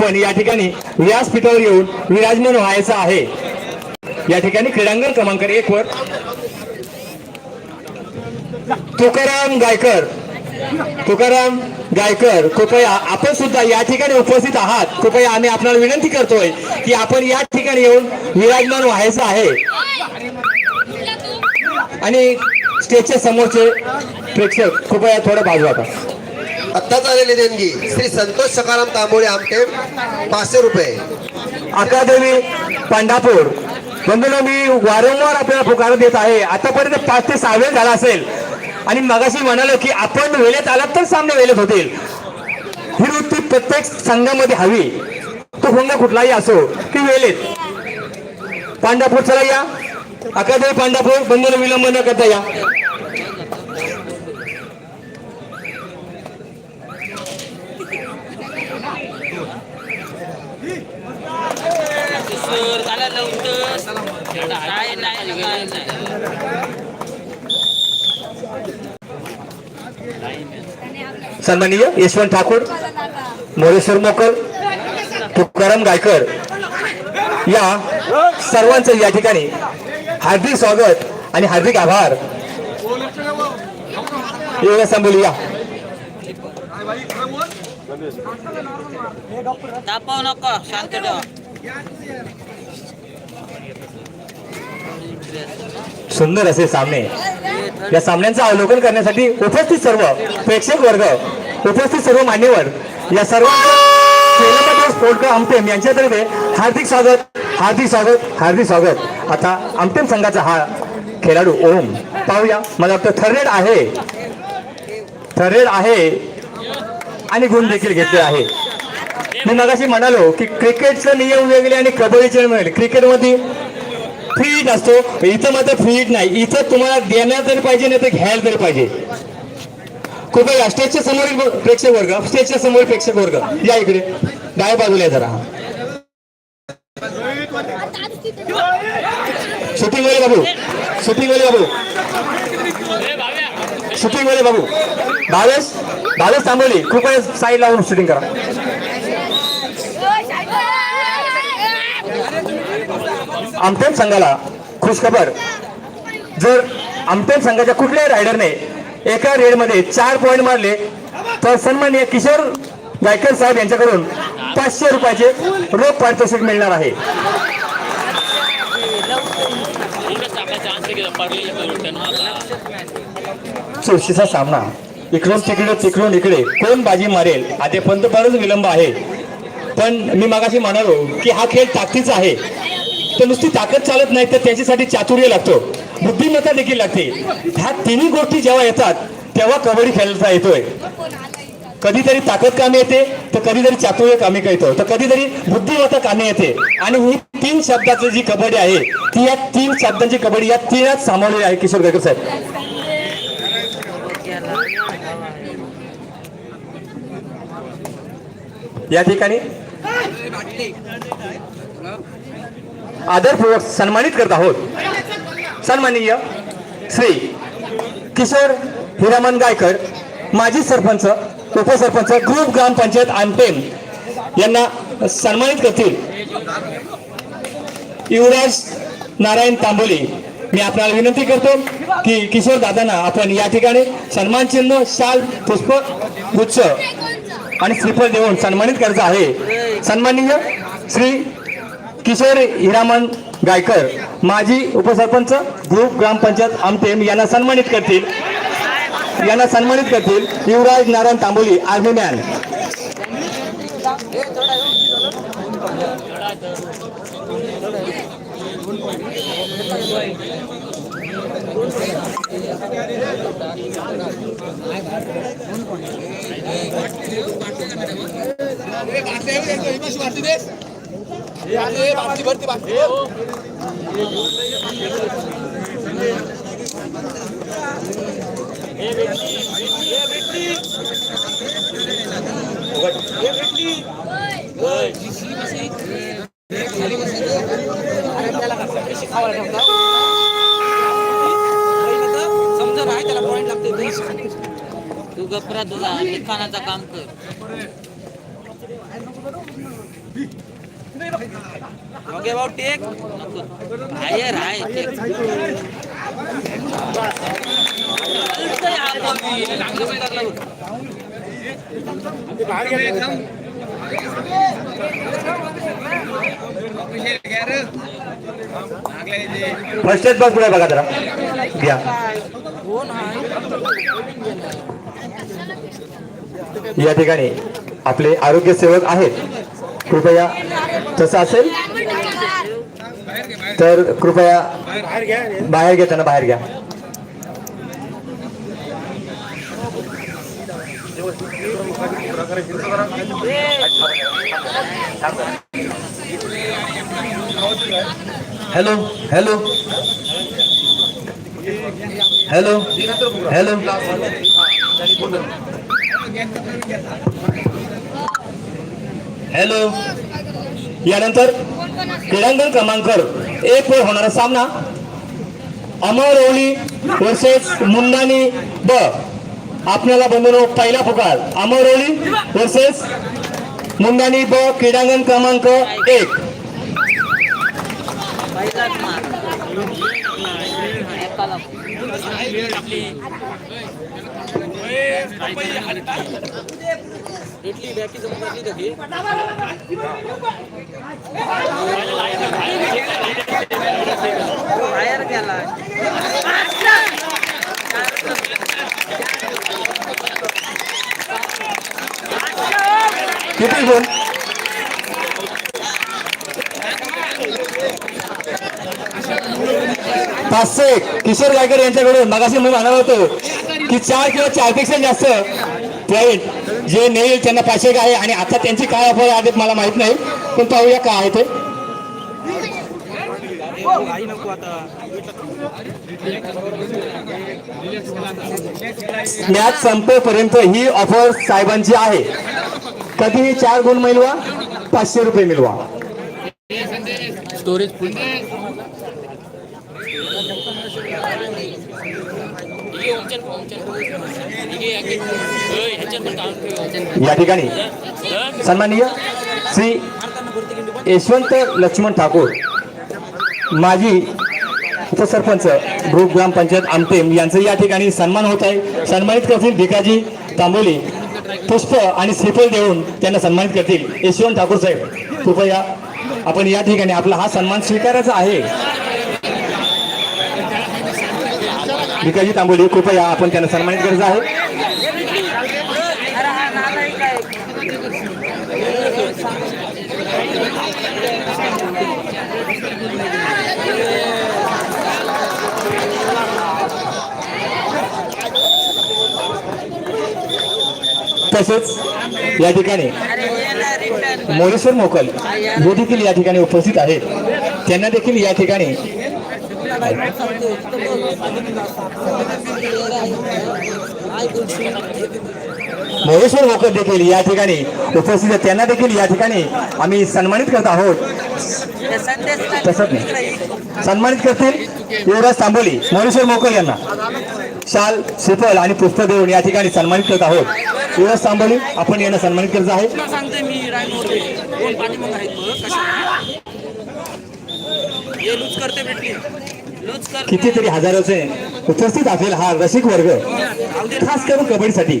पण या ठिकाणी व्यासपीठावर येऊन विराजमान व्हायचं आहे. या ठिकाणी क्रीडांगण क्रमांक एक वर. तुकाराम गायकर तुकाराम गायकर कृपया आपण सुद्धा या ठिकाणी उपस्थित आहात. कृपया आम्ही आपल्याला विनंती करतोय की आपण या ठिकाणी येऊन विराजमान व्हायचं आहे. आणि स्टेजच्या समोरचे प्रेक्षक कृपया थोडं बाजू आता आत्ताच आलेली देणगी. श्री संतोष सकाराम तांबोळे आमटे पाचशे रुपये. अकादमी पांढापूर बंधूंनो मी वारंवार आपल्याला पुकार देत आहे. आतापर्यंत पाच ते सहा वेळ झाला असेल. आणि मगाशी म्हणालो की आपण वेळेत आलात तर सामने वेळेत होतील. ही वृत्ती प्रत्येक संघामध्ये हवी. तो संघ कुठलाही असो की वेळेत. पांढापूर चला या. अकादमी पांढापूर बंधूंनो विलंब न करता या सर झाला लवकर नाही नाही नाही नाही सन्माननीय यशवंत ठाकूर मोरेश्वर मोकल तुकाराम गायकर. या सर्वांचं या ठिकाणी हार्दिक स्वागत आणि हार्दिक आभार. एवढं सांगू या तापव नको शांत ठेवा. सुंदर असे सामने. या सामन्यांचं अवलोकन करण्यासाठी उपस्थित सर्व प्रेक्षक वर्ग उपस्थित सर्व मान्यवर या सर्व स्पोर्टकर आमटेम यांच्यातर्फे हार्दिक स्वागत हार्दिक स्वागत हार्दिक स्वागत. आता आमटेम संघाचा हा खेळाडू ओम. पाहूया. मला वाटतं थर्रेड आहे. थर्रेड आहे. आणि गुण देखील घेतले आहे. मी मगाशी म्हणालो की क्रिकेटचे नियम वेगळे आणि कबड्डीचे नियम वेगळे. क्रिकेटमध्ये फ्रीट असतो इथं मात्र फीट नाही. इथं तुम्हाला देण्यात तरी पाहिजे नाही तर घ्यायला तरी पाहिजे. कृपया स्टेजच्या समोरील प्रेक्षक वर्ग स्टेजच्या समोर प्रेक्षक वर्ग या इकडे. डाव्या बाजूला जरा. शूटिंग वाले बाबू. शूटिंग वाले बाबू. शूटिंग वाले बाबू. भावेश भावेश थांबवली. कृपया साईड लावून शूटिंग करा. आमटेम संघाला खुशखबर. जर आमटेन संघाच्या कुठल्याही रायडरने एका रेडमध्ये चार पॉईंट मारले तर सन्माननीय किशोर गायकर साहेब यांच्याकडून पाचशे रुपयाचे रोख पारितोषिक मिळणार आहे. चुरशीचा सामना. इकडून तिकडे तिकडून इकडे. कोण बाजी मारेल? आधीपर्यंत बरंच विलंब आहे. पण मी मागाशी म्हणालो की हा खेळ ताकदीचा आहे. तर नुसती ताकद चालत नाही तर त्याच्यासाठी चातुर्य लागतो. बुद्धिमत्ता देखील लागते. ह्या तिन्ही गोष्टी जेव्हा येतात तेव्हा कबड्डी खेळता येतोय. कधीतरी ताकद कामी येते तर कधीतरी चातुर्य कामी येतो. तर कधीतरी बुद्धिमत्ता कामी येते. आणि ही तीन शब्दाची जी कबड्डी आहे ती या तीन शब्दांची कबड्डी या तीनच सामावलेली आहे किशोर गायकर साहेब. या ठिकाणी. आदरपूर्वक सन्मानित करत आहोत. सन्माननीय श्री किशोर हिरामन गायकर माजी सरपंच उपसरपंच ग्रुप ग्रामपंचायत आमटेम यांना सन्मानित करतील. युवराज नारायण तांबोली मी आपल्याला विनंती करतो की किशोर दादांना आपण या ठिकाणी सन्मान चिन्ह शाल पुष्प गुच्छ आणि श्रीफळ देऊन सन्मानित करायचं आहे. सन्माननीय श्री किशोर हिरामन गायकर माजी उपसरपंच ग्रुप ग्रामपंचायत आमटेम यांना सन्मानित करतील. यांना सन्मानित करतील युवराज नारायण तांबोली आर्मी मॅन समजा त्याला पॉईंट लागते तू गपरा तुझा लिखाणाचं काम कर ओके भाऊ टेक आहे राय फर्स्ट एड पुढे बघा जरा या ठिकाणी आपले आरोग्य सेवक आहेत कृपया तसं असेल तर कृपया बाहेर त्यांना बाहेर घ्या hello hello. Hello hello. Hello. यानंतर क्रीडांगण क्रमांक एक वर होणारा सामना अमरवली वर्सेस मुंदानी ब. आपल्याला बंधनो पहिला पुकार अमरवली वर्सेस मुंदानी ब क्रीडांगण क्रमांक एक. कधी बाहेर गेला. किती गुण पाचशे किशोर गायकर यांच्याकडून मगाशी मी म्हणाल होतो की चार किंवा चारपेक्षा जास्त पॉईंट जे नेईल त्यांना पाचशे आहे आणि आता त्यांची काय ऑफर आहेत मला माहीत नाही पण पाहूया काय आहे ते. मॅच संपेपर्यंत ही ऑफर साहेबांची आहे. कधी चार गुण मिळवा पाचशे रुपये मिळवा. स्टोरेज या ठिकाणी सन्माननीय श्री यशवंत लक्ष्मण ठाकूर माजी उपसरपंच ग्रुप ग्रामपंचायत आमटेम यांचं या ठिकाणी सन्मान होत आहे. सन्मानित करतील भिकाजी तांबोली पुष्प आणि श्रीफळ देऊन त्यांना सन्मानित करतील. यशवंत ठाकूर साहेब कृपया आपण या ठिकाणी आपला हा सन्मान स्वीकारायचा आहे. भिकाजी तांबोली कृपया आपण त्यांना सन्मानित गरज आहे तसेच या ठिकाणी अरे मोरेश्वर मोकल हे देखील या ठिकाणी उपस्थित आहेत. त्यांना देखील या ठिकाणी महेश्वर मोकल देखील या ठिकाणी उपस्थित त्यांना देखील या ठिकाणी आम्ही सन्मानित करत आहोत. तसंच नाही सन्मानित करतील युवराज तांबोली महेश्वर मोकल यांना. शाल श्रीफल आणि पुष्प देऊन या ठिकाणी सन्मानित करत आहोत. युवराज तांबोली आपण यांना सन्मानित करत आहे करते भेटली कितीतरी हजाराचे उपस्थित असलेला हा रसिक वर्ग. खास करून कबड्डीसाठी.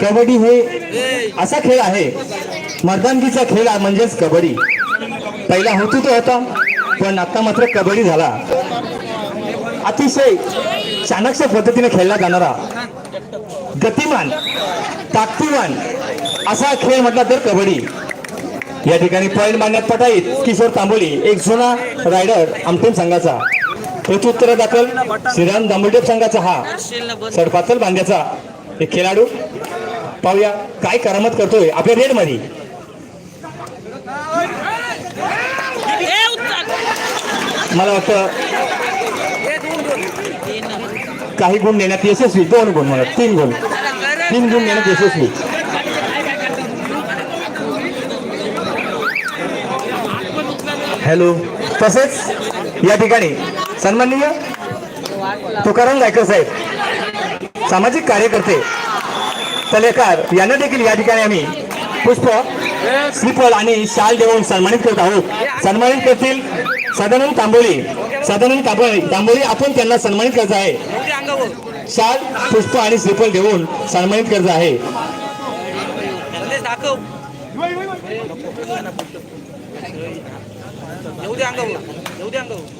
कबड्डी हे असा खेळ आहे मर्दानगीचा खेळ म्हणजेच कबड्डी. पहिला होतो तो होता पण आता मात्र कबड्डी झाला. अतिशय चाणक्य पद्धतीने खेळला जाणारा. गतिमान ताकदीवान असा खेळ म्हटला तर कबड्डी. या ठिकाणी पॉईंट मारण्यात पटाईत किशोर तांबोली एक जुना रायडर आमटेम संघाचा. प्रत्युत्तर दाखल. श्रीराम दांबोडेप संघाचा हा सडपातल बांध्याचा एक खेळाडू. पाहूया काय करामत करतोय आपल्या रेडमध्ये. मला वाटतं काही गुण देण्यात यशस्वी. दोन गुण मला तीन गुण. तीन गुण देण्यात यशस्वी. हॅलो. तसेच या ठिकाणी सन्माननीय तुकाराम गायकर साहेब सामाजिक कार्यकर्ते सलेकार यांना देखील या ठिकाणी आम्ही पुष्प श्रीफळ आणि शाल देऊन सन्मानित करत आहोत. सन्मानित करतील सदानंद तांबोली सदानंद तांबोळी तांबोळी आपण त्यांना सन्मानित करायचं आहे. शाल पुष्प आणि श्रीफळ देऊन सन्मानित करायचं आहे. येऊ दे अंगावर येऊ दे अंगावर.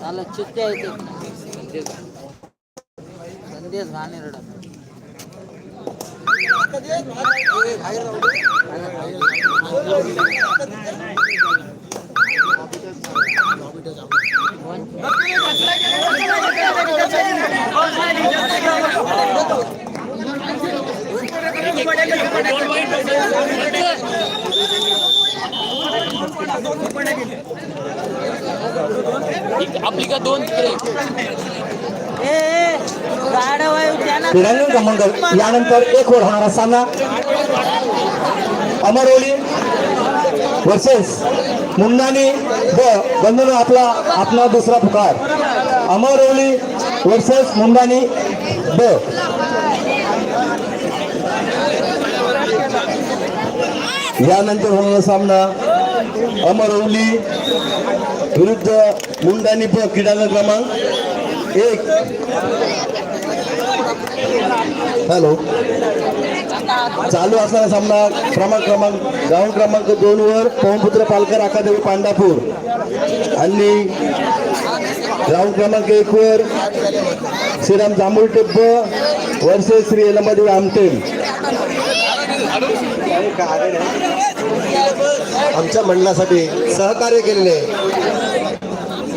चालत चित्ते येते संदेश घाणेरडा. आपली का दोन ए ए, गाड्या वायू त्यांना क्रीडांगण क्रमांक यानंतर एक वर होणारा सामना. अमरोली वर्सेस मुन्नानी व बंधन आपला आपला दुसरा पुकार अमरवली वर्सेस मुंदानी ब यानंतर होणारा सामना अमरवली विरुद्ध मुंडानी ब क्रीडांगण क्रमांक एक हॅलो चालू असणारा सामना क्रमांक क्रमांक ग्राउंड क्रमांक दोन वर पवनपुत्र पालकर अकादमी पांडापूर. आणि ग्राउंड क्रमांक एक वर श्रीराम जांभूळ टेब्ब वर्सेस श्री यलमदेव आमटेल आमच्या मंडळासाठी सहकार्य केलेले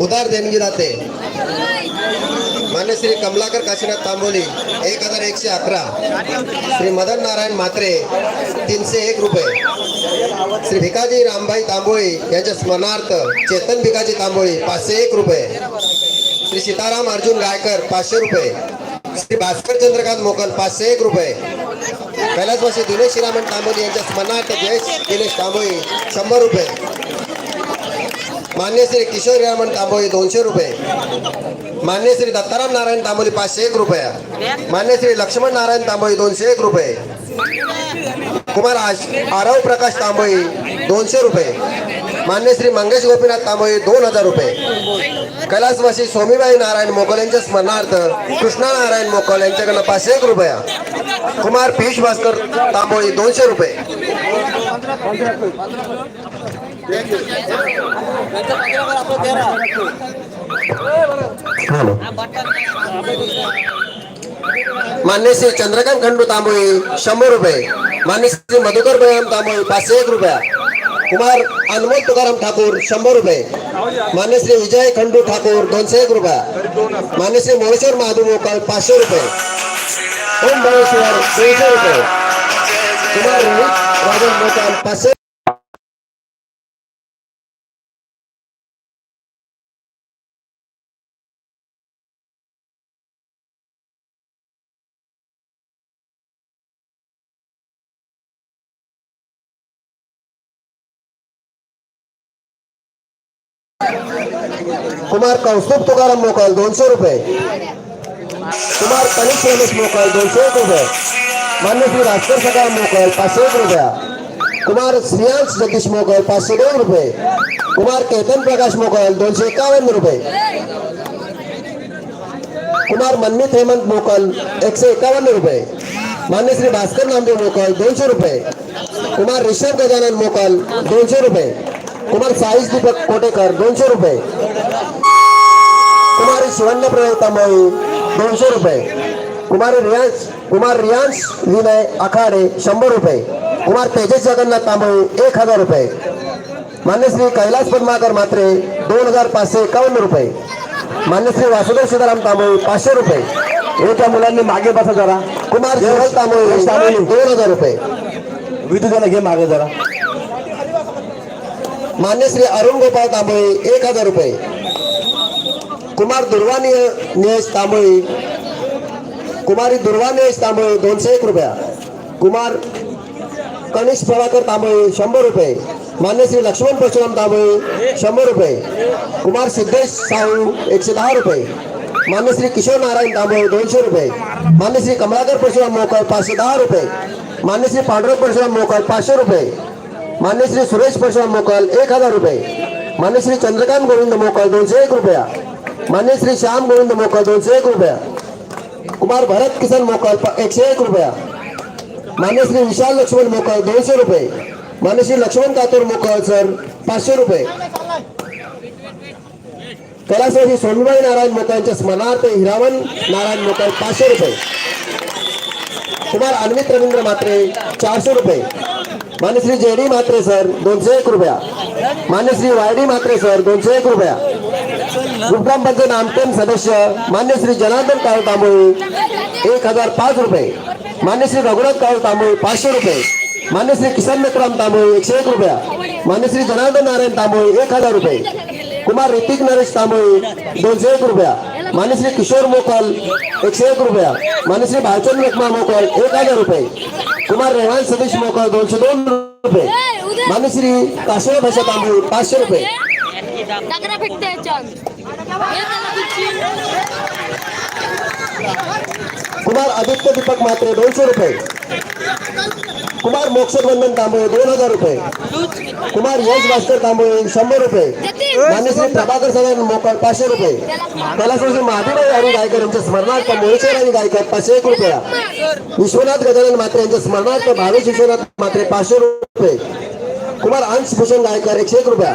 उदार देणगी दाते मान्य श्री कमलाकर काशीनाथ तांबोली एक हजार एकशे अकरा. श्री मदन नारायण म्हात्रे तीनशे एक रुपये. श्री भिकाजी रामभाई तांबोळी यांच्या स्मरणार्थ चेतन भिकाजी तांबोळी पाचशे एक रुपये. श्री सीताराम अर्जुन गायकर पाचशे रुपये. श्री भास्कर चंद्रकांत मोकल पाचशे एक रुपये. कैलासवासी दिनेश श्रीरामन तांबोली यांच्या स्मरणार्थ जयेश दिनेश तांबोळी शंभर रुपये. मान्य श्री किशोर रामन तांबोळी दोनशे रुपये. मान्य श्री दत्ताराम नारायण तांबोली पाचशे एक रुपया. मान्य श्री लक्ष्मण नारायण तांबोळी दोनशे एक रुपये. कुमार आरव प्रकाश तांबोळी दोनशे रुपये. मान्य श्री मंगेश गोपीनाथ तांबोळी दोन हजार रुपये. कैलासवासी स्वामीबाई नारायण मोकल यांच्या स्मरणार्थ कृष्णा नारायण मोकल यांच्याकडनं पाचशे एक रुपया. कुमार पियुष भास्कर तांबोळी दोनशे रुपये. मान्य श्री चंद्रकांत खंडू तांबोळी, शंभर रुपये. मान्य श्री मधुकर बळराम तांबोळी, पाचशे एक रुपया. कुमार अनमोल तुकाराम ठाकूर, शंभर रुपये. मान्य श्री विजय खंडू ठाकूर, दोनशे एक रुपया. मान्य श्री मोरेश्वर महादू मोकाल पाचशे रुपये. ओम बळेश्वर दोनशे रुपये. कुमार राजन मोकाल पाचशे कुमार कौस्तुभ तुकाराम मोकाल दोनशे रुपये कुमार रमेश मोकाल दोनशे एक रुपये मान्य श्री भास्कर सकाळ मोकल पाचशे एक रुपया। कुमार श्रियांश जगदीश मोकल पाचशे दोन रुपये कुमार केतन प्रकाश मोकल दोनशे एकावन्न रुपये कुमार मनमित हेमंत मोकल एकशे एकावन्न रुपये मान्य श्री भास्कर नामदेव मोकल दोनशे रुपये कुमार ऋषभ गजानन मोकल दोनशे रुपये कुमार साईश दीपक कोटेकर दोनशे रुपये. कुमारी शिवण्य प्रणय तांबळी दोनशे रुपये. कुमारी रियांश कुमार रियांश विनय आखाडे शंभर रुपये. कुमार तेजस जगन्नाथ तांबळी एक हजार रुपये. मान्य श्री कैलास पद्माकर मात्रे दोन हजार पाचशे एकावन्न रुपये. मान्य श्री वासुदेव सीताराम तांबळी पाचशे रुपये. त्या मुलांनी मागे बसा जरा. कुमार शिवल तांबळी दोन हजार रुपये. विद्युत जरा घे मागे जरा. मान्य श्री अरुण गोपाळ तांबळे एक हजार रुपये. कुमार दुर्वा नियश तांबळे कुमारी दुर्वानियश तांबळे दोनशे एक रुपया. कुमार कनिष्ठ प्रभाकर तांबळे शंभर रुपये. मान्य श्री लक्ष्मण परशुराम तांबळे शंभर रुपये. कुमार सिद्धेश साहू एकशे दहा रुपये. मान्य श्री किशोर नारायण तांबळे दोनशे रुपये. मान्य श्री कमलाकर परशुराम मोकळ पाचशे दहा रुपये. मान्य श्री पांडुरंग परशुराम मोकळ पाचशे रुपये. मान्य श्री सुरेश परशुराम मोकल एक हजार रुपये. मान्य श्री चंद्रकांत गोविंद मोकल दोनशे एक रुपया. मान्य श्री श्याम गोविंद मोकल दोनशे एक रुपया. कुमार भरत किसन मोकल एकशे एक रुपया. मान्य श्री विशाल लक्ष्मण मोकल दोनशे रुपये. मान्य श्री लक्ष्मण कातूर मोकल सर पाचशे रुपये. कलाश्री सोनबाई नारायण मोकल स्मरणार्थ हिरामन नारायण मोकल पाचशे रुपये. कुमार अन्वित रवींद्र मात्रे चारशे रुपये. मान्य श्री जे डी म्हात्रे सर दोनशे एक रुपया. मान्य Shri Y D Mhatre sir दोनशे एक रुपया. ग्रामपंचायत नामटेन सदस्य मान्य श्री जनार्दन काळ तांबोळी एक हजार पाच रुपये. मान्य श्री रघुनाथ काळ तांबोळी पाचशे रुपये. मान्य श्री किसन मित्राम तांबोळी एकशे एक रुपया. मान्य श्री जनार्दन नारायण तांबोळी एक हजार रुपये. कुमार ऋतिक नरेश तांबोळी दोनशे एक रुपया. मान्य श्री किशोर मोकल एकशे एक रुपया. मान्य श्री भालचंद रखमा मोकल एक हजार रुपये. कुमार रेहान सतीश मोकल दोनशे दोन रुपये. मान्य श्री काशव भाषा तांबोळी पाचशे रुपये. कुमार आदित्य दीपक म्हात्रे दोनशे रुपये. कुमार मोक्षबंधन तांबोळे दोन हजार रुपये. कुमार यश भास्कर तांबोळे शंभर रुपये. मान्यश्री प्रभाकर सगळ्यां मोकळ पाचशे रुपये. कैलासवासी महादेव आणि गायकर यांच्या स्मरणार्थ मोळेश्वर आणि गायकर पाचशे एक रुपया. विश्वनाथ गजानन म्हात्रे यांच्या स्मरणार्थ भावेश विश्वनाथ म्हात्रे पाचशे रुपये. कुमार अंश भूषण गायकर एकशे एक रुपया.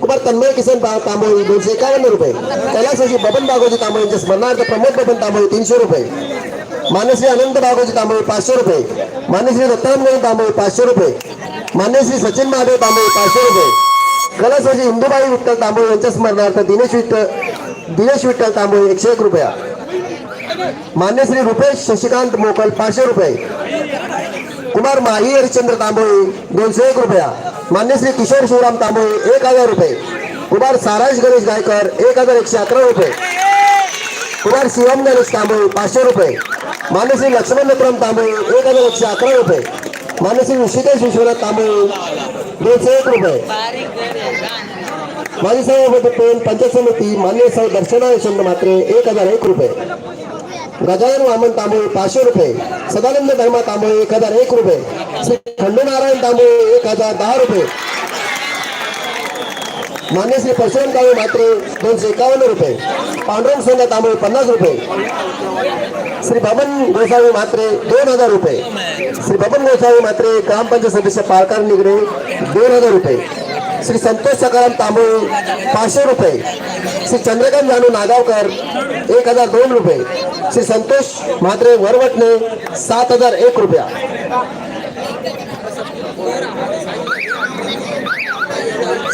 कुमार तन्मय किसन तांबोळी दोनशे एकावन्न रुपये. कैलासवासी बबन बागोजी तांबोळी यांच्या स्मरणार्थ प्रमोद बबन तांबोळी तीनशे रुपये. मान्यश्री अनंत बाबाजी तांबळे पाचशे रुपये. मान्यश्री दत्ताराम तांबळे पाचशे रुपये. मान्यश्री सचिन महादेव तांबळे पाचशे रुपये. कैलासवासी इंदुबाई विठ्ठल तांबळे यांच्या स्मरणार्थ दिनेश विठ्ठल दिनेश विठ्ठल तांबळे एकशे एक रुपया. मान्यश्री रुपेश शशिकांत मोकल पाचशे रुपये. कुमार माही हरिश्चंद्र तांबोळी दोनशे एक रुपया. मान्यश्री किशोर शिवराम तांबोळी एक हजार रुपये. कुमार साराश गणेश गायकर एक हजार एकशे अकरा रुपये. कुमार शिवम गणेश तांबोळी पाचशे रुपये. मान्यश्री लक्ष्मण नत्रम तांबोळी एक हजार एकशे अकरा रुपये. मान्यश्री ऋषिकेश विश्वनाथ तांबोळी दोनशे एक रुपये. माजी सभापती पेन पंचायत समिती मान्य सौ दर्शना यशवंत मात्रे एक हजार एक रुपये. गजानन वामन तांबोळी पाचशे रुपये. सदानंद धर्मा तांबोळी एक हजार एक रुपये. श्री खंडू नारायण तांबोळी एक हजार दहा रुपये. मान्य श्री परशुराम काळे मात्रे दोनशे एकावन्न रुपये. पांडुरंग सोना तांबळे पन्नास रुपये. श्री बबन गोसावी मात्रे दोन हजार रुपये. श्री बबन गोसावी मात्रे ग्रामपंचायत सदस्य पालकार निगडे दोन हजार रुपये. श्री संतोष सकाराम तांबळे पाचशे रुपये. श्री चंद्रकांत जानू नागावकर एक हजार दोन रुपये. श्री संतोष म्हात्रे वरवटणे सात हजार एक रुपया.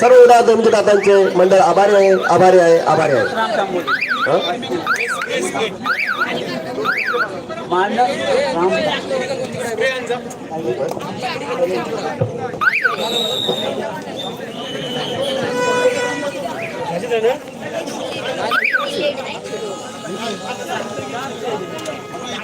सर्व उडा म्हणजे दातांचे मंडळ आभारी आहे आभारी आहे आभारी आहे.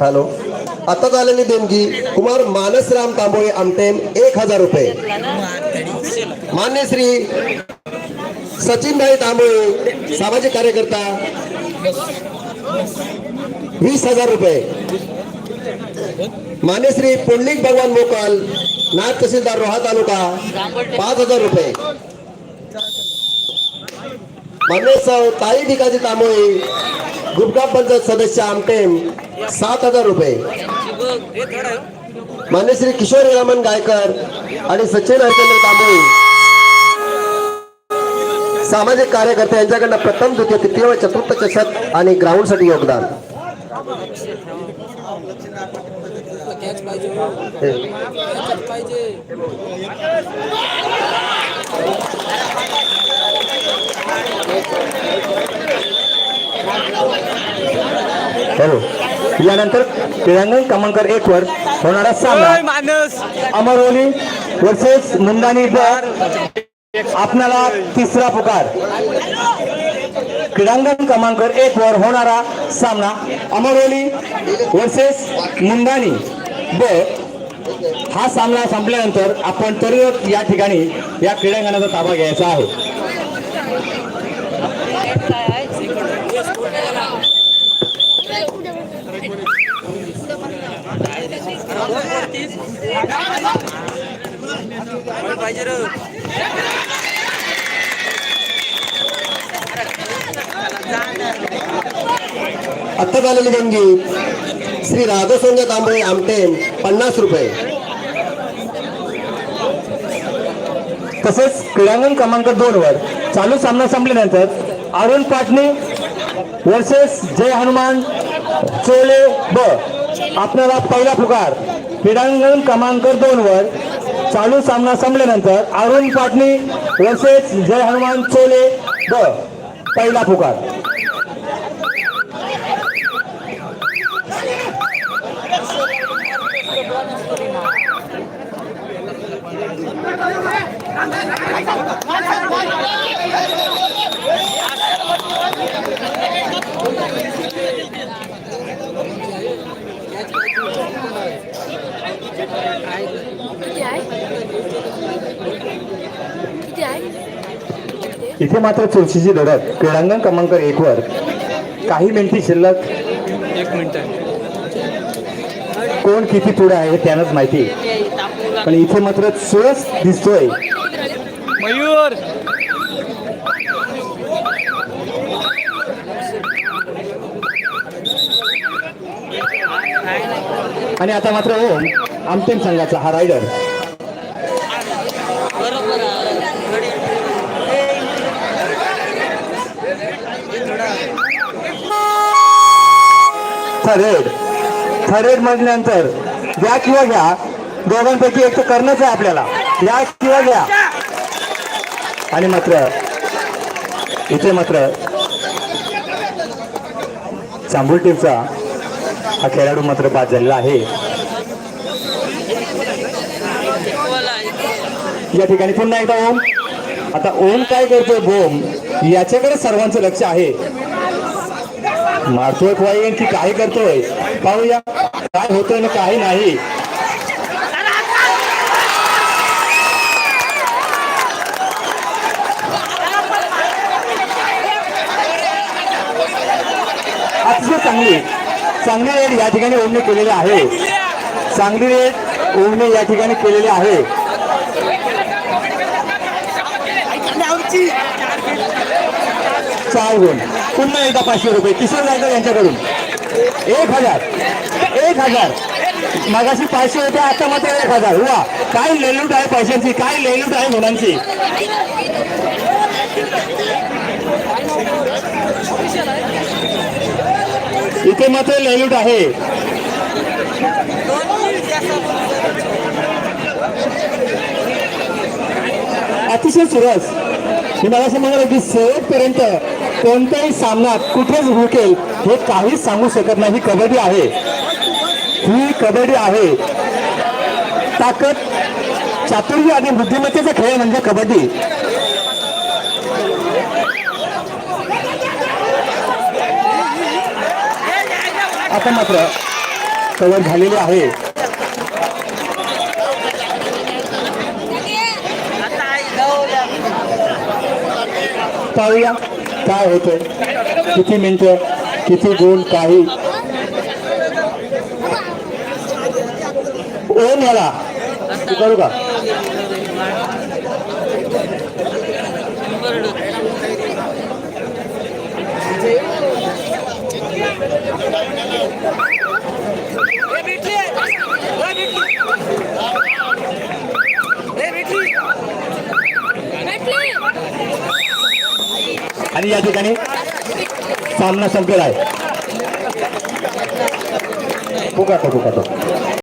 हॅलो. आता आलेली देणगी कुमार मानसराम तांबोळे आमटेम एक हजार रुपये. मान्य श्री सचिनभाई तांबोळे सामाजिक कार्यकर्ता वीस हजार रुपये. मान्य श्री पुंडलिक भगवान मोकल नायब तहसीलदार रोहा तालुका पाच हजार रुपये. मान्य सौ ताई भिकाजी तांबोळे गुपगाव पंचायत सदस्य आमटेम सात हजार रुपये. मान्य श्री किशोर रामन गायकर आणि सचिन हरचंद्र तांबोळी. सामाजिक कार्यकर्ते यांच्याकडनं प्रथम द्वितीय तृतीय व चतुर्थ चषक आणि ग्राउंडसाठी योगदान. हॅलो यानंतर क्रीडांगण क्रमांक एक वर होणारा सामना मानस अमरोली वर्सेस मुंदानी बर आपणाला तिसरा पुकार. क्रीडांगण क्रमांक एक वर होणारा सामना अमरोली वर्सेस मुंदानी ब हा सामना संपल्यानंतर आपण तरी या ठिकाणी या क्रीडांगणाचा ताबा घ्यायचा आहे. पाहिजे आता झालेली देणगी श्री राधोसोंग तांबळे आमटे पन्नास रुपये. तसेच क्रीडांगण क्रमांक दोन वर चालू सामना संपल्यानंतर अरुण पाटणे वर्सेस जय हनुमान चोले ब. आपल्याला पहिला पुकार. क्रीडांगण क्रमांक दोन वर चालू सामना संपल्यानंतर अरुण पाटणी वर्सेस जय हनुमान चोले ब पहिला पुकार. इथे मात्र चुरशीची धडक. क्रीडांगण क्रमांक एक वर. काही मिनिटे शिल्लक. एक मिनिट. कोण किती पुढे आहे त्यानंच माहिती. पण इथे मात्र चुरस दिसतोय. आणि आता मात्र हो आमटेम संघाचा हा रायडर थरेड थर्ड थर्ड म्हटल्यानंतर घ्या किंवा घ्या दोघांपैकी एक तर करणंच आहे आपल्याला. घ्या किंवा घ्या. आणि मात्र इथे मात्र चांबूर टीमचा हा खेळाडू मात्र बाद झालेला आहे. या ठिकाणी पुन्हा एकदा ओम. आता ओम काय करतोय बोम? याच्याकडे सर्वांचं लक्ष आहे. मारतोय वाईन की काय करतोय. पाहूया काय होतोय ना काही नाही. अतिशय चांगली. चांगली रेड या ठिकाणी ओमने केलेली आहे. चांगली रेड ओमने या ठिकाणी केलेली आहे. चार गुण. पुन्हा एकदा पाचशे रुपये. किशोर जायचं यांच्याकडून. एक हजार. एक हजार. मगाशी पाचशे होते आता मात्र एक हजार. वा काय लेलूट आहे पैशांची काय लेलूट आहे मुलांची इथे मात्र लेलूट आहे. अतिशय सुरस. मी मला असं म्हणाल की शेवटपर्यंत कोणत्याही सामन्यात कुठेच हुकेल हे काहीच सांगू शकत नाही. ही कबड्डी आहे. ही कबड्डी आहे. ताकद चातुर्य आणि बुद्धिमत्तेचा खेळ म्हणजे कबड्डी. आता मात्र कव्हर झालेले आहे. पाहूया काय होतंय किती मिनिटं किती गुण काही. ओम याला तू करू का ए भेटली ए भेटली ए भेटली आणि या ठिकाणी सामना संपेल आहे. फुकाटो फुकाटो.